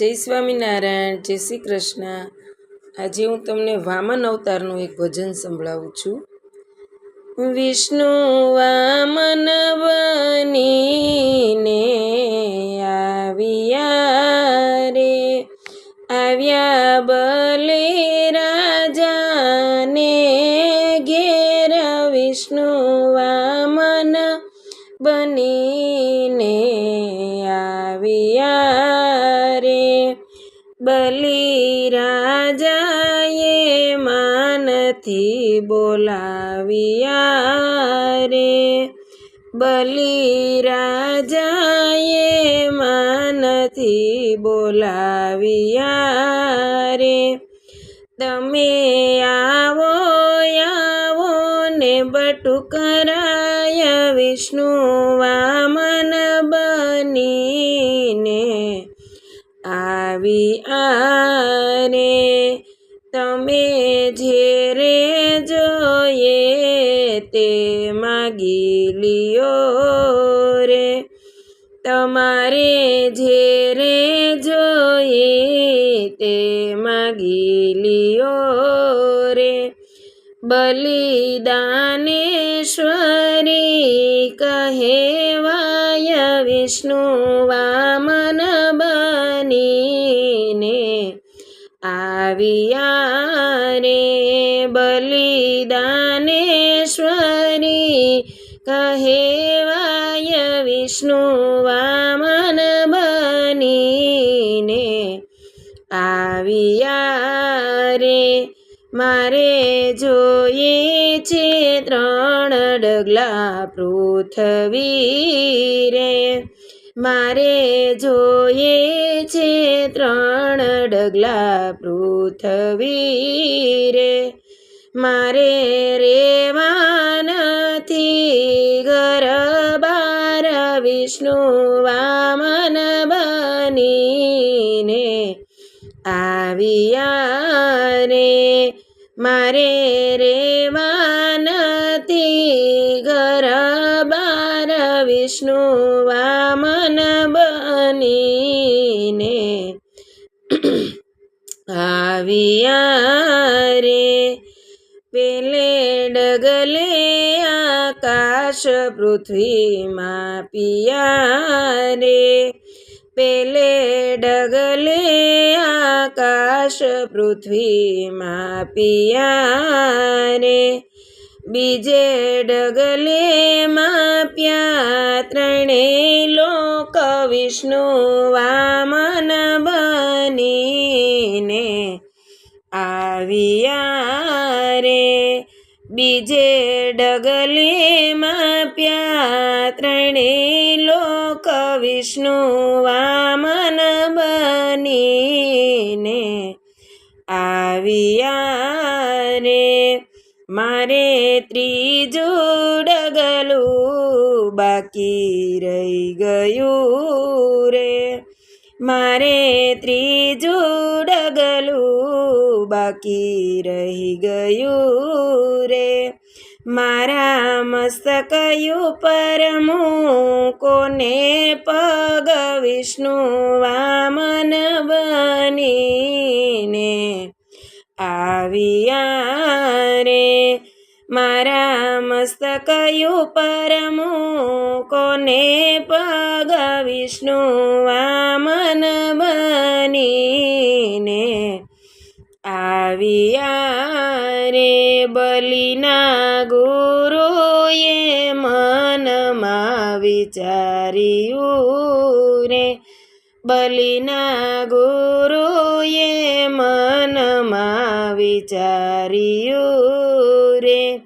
જય સ્વામિનારાયણ, જય શ્રી કૃષ્ણ. આજે હું તમને વામન અવતારનું એક ભજન સંભળાવું છું. વિષ્ણુ વામન બનીને આવ્યા રે. આવ્યા બલે રાજાને ઘેર વિષ્ણુ માનથી બોલાવ્યા રે બલિ રાજાએ માનથી બોલાવ્યા રે તમે આવો આવો ને બટુકરાય વિષ્ણુ વામન બનીને. આવી આરે તમે ઝેરે જોઈએ તે માગી લિયો રે. તમારે ઝેરે જોઈએ તે માગી લિયો રે. બલિદાનેશ્વરી કહેવાય વિષ્ણુ વામન બનીને આવ્યા રે બલિદાનેશ્વરી કહેવાય વિષ્ણુ વામન બનીને. આવ્યા રે મારે જોઈએ છે ત્રણ ડગલા પૃથ્વી રે મારે જોઈએ છે ત્રણ ડગલા પૃથ્વી રે મારે રેવા નથી ઘર બાર વિષ્ણુ વામન બનીને આવ્યા રે મારે રેવા વિષ્ણુ વામન બનીને આવ્યા રે. પેલે ડગલે આકાશ પૃથ્વીમાં પિયા રે. પેલે ડગલે આકાશ પૃથ્વીમાં પિયા રે. બીજે ડગલે માપ્યા ત્રણેય લોક વિષ્ણુ વામન બનીને. આવ્યા રે બીજે ડગલે માપ્યા ત્રણે લોક વિષ્ણુ વામન બનીને. આવ્યા રે મારે ત્રીજું ડગલું બાકી રહી ગયું રે. મારે ત્રીજું ડગલું બાકી રહી ગયું રે. મારા મસ્તકયું ઉપર કોને પગ વિષ્ણુ વામન બનીને? આવ્યા મારા મસ્તક પરમો કોને પગ વિષ્ણુ વામન બનીને? આવ્યા રે બલિના ગુરુએ મનમાં વિચાર્યું રે. બલિના ગુરુએ મનમાં વિચાર્યું રે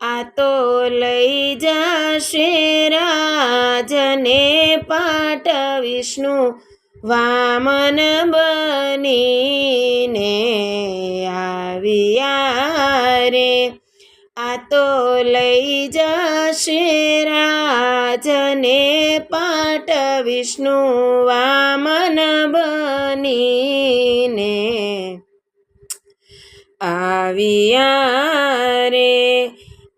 આ તો લઈ જશે રાજને પાટ વિષ્ણુ. વામન બનીને આવ્યા રે. આ તો લઈ જશે રાજને પાટ વિષ્ણુ. વામન બનીને આવ્યા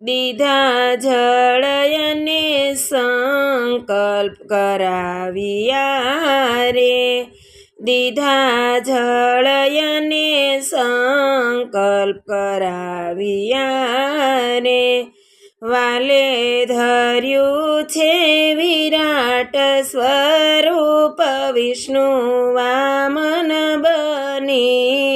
દીધા જળયને સંકલ્પ કરાવ્યા દીધા જળયને સંકલ્પ કરાવ્યા રે વાલે ધર્યું છે વિરાટ સ્વરૂપ વિષ્ણુ વામન બનીને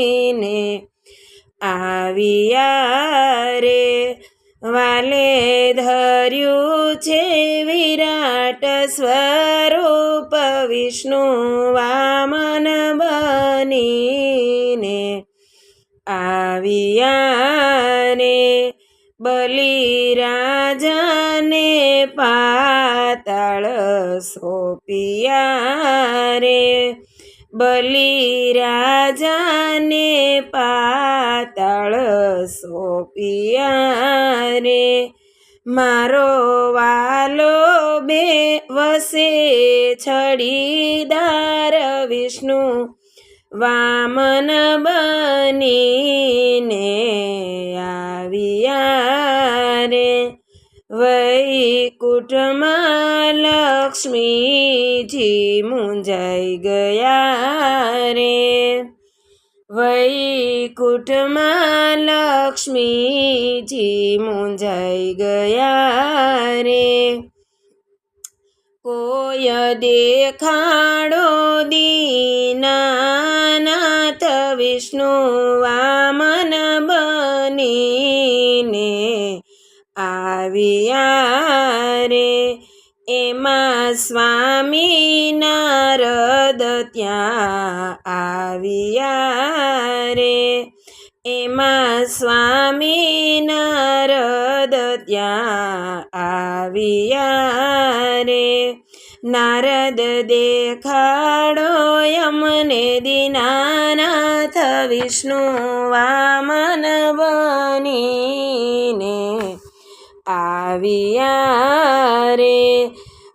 આવ્યા રે. વાલે ધર્યું છે વિરાટ સ્વરૂપ વિષ્ણુ વામન બનીને. આવ્યા રે બલિરાજાને પાતાળ સોપિયા રે. બલિરાજાને પાતાળ સોપિયા રે મારો વાલો બે વસે છડીદાર વિષ્ણુ, વામન બનીને આવ્યા રે વૈકુટમાં લક્ષ્મીજી મુંજાઈ ગયા રે વૈકુંઠમાં લક્ષ્મીજી મૂંઝાઈ ગયા રે. કોય દેખાડો દીનાનાથ વિષ્ણુ વામન બનીને આવ્યા રે. એમાં સ્વામી નારદ ત્યાં આવ્યા રે. એમાં સ્વામી નારદ ત્યાં આવ્યા રે. નારદ દેખાડો યમને દિનાનાથ વિષ્ણુ વામન બનીને આવ્યા રે.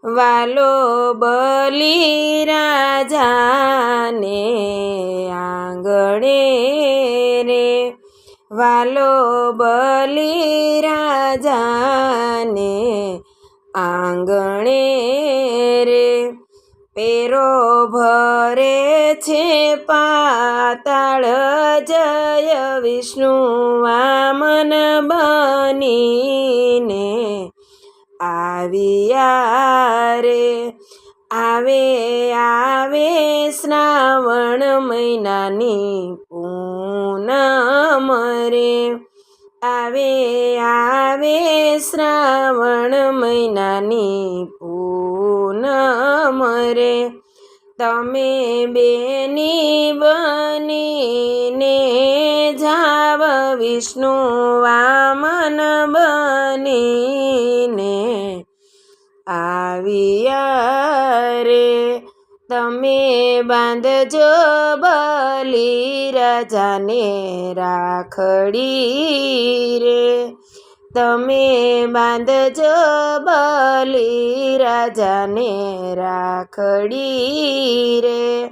વાલો બલી રાજાને આંગણે રે. વાલો બલી રાજાને આંગણે રે. પેરો ભરે છે પાતાળ જય વિષ્ણુ વામન બનીને આવ્યા રે. આવે આવે શ્રાવણ મહિનાની પૂનમ રે. આવે આવે શ્રાવણ મહિનાની પૂનમ રે. તમે બેની બનીને જાવ વિષ્ણુ વામન બનીને આવ્યા રે તમે બાંધજો બલી રાજાને રાખડી રે. તમે બાંધજો બલી રાજાને રાખડી રે.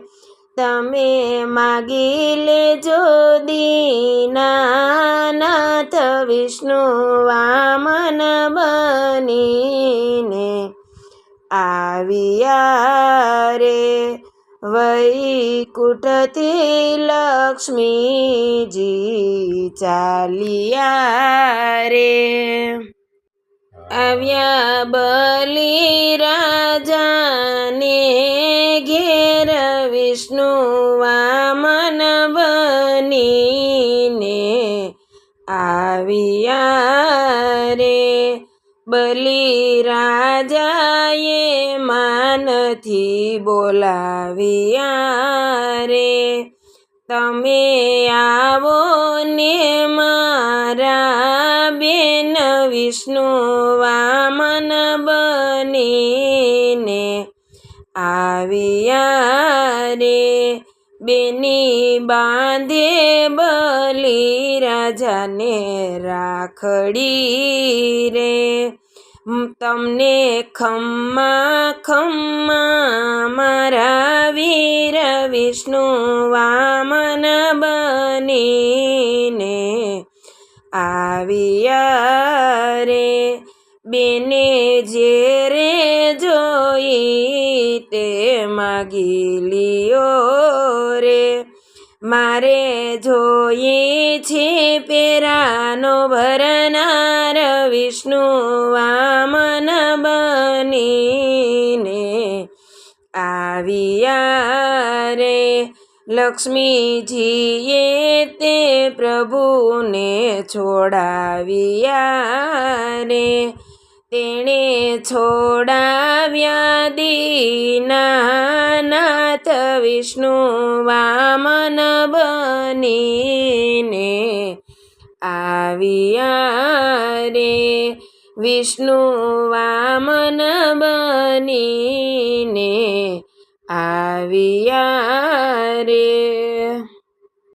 તમે માગી લેજો દીનાનાથ વિષ્ણુ વામન બનીને આવ્યા રે. વૈકુટથી લક્ષ્મીજી ચાલિયા રે. આવ્યા બલી રાજાને ઘેર વિષ્ણુ વામન બનીને આવ્યા રે. બલી રાજાએ માનથી બોલાવ્યા રે. તમે આવો ને મારા બેન વિષ્ણુ વામન બનીને આવ્યા રે. બેની બાંધે બલી રાજાને રાખડી રે. તમને ખમ્મા ખમ્મા મારા વીર વિષ્ણુ વામન બનીને આવ્યા રે. બેને જે રે જોઈ તે માગી લિયો રે. મારે જોઈએ છે પેરાનો ભરનાર વિષ્ણુ વામન બનીને. આવ્યા રે લક્ષ્મીજીએ તે પ્રભુને છોડાવ્યા રે. તેણે છોડાવ્યા દીનાનાથ વિષ્ણુ વામન બનીને આવ્યા રે. વિષ્ણુ વામન બનીને આવ્યા રે.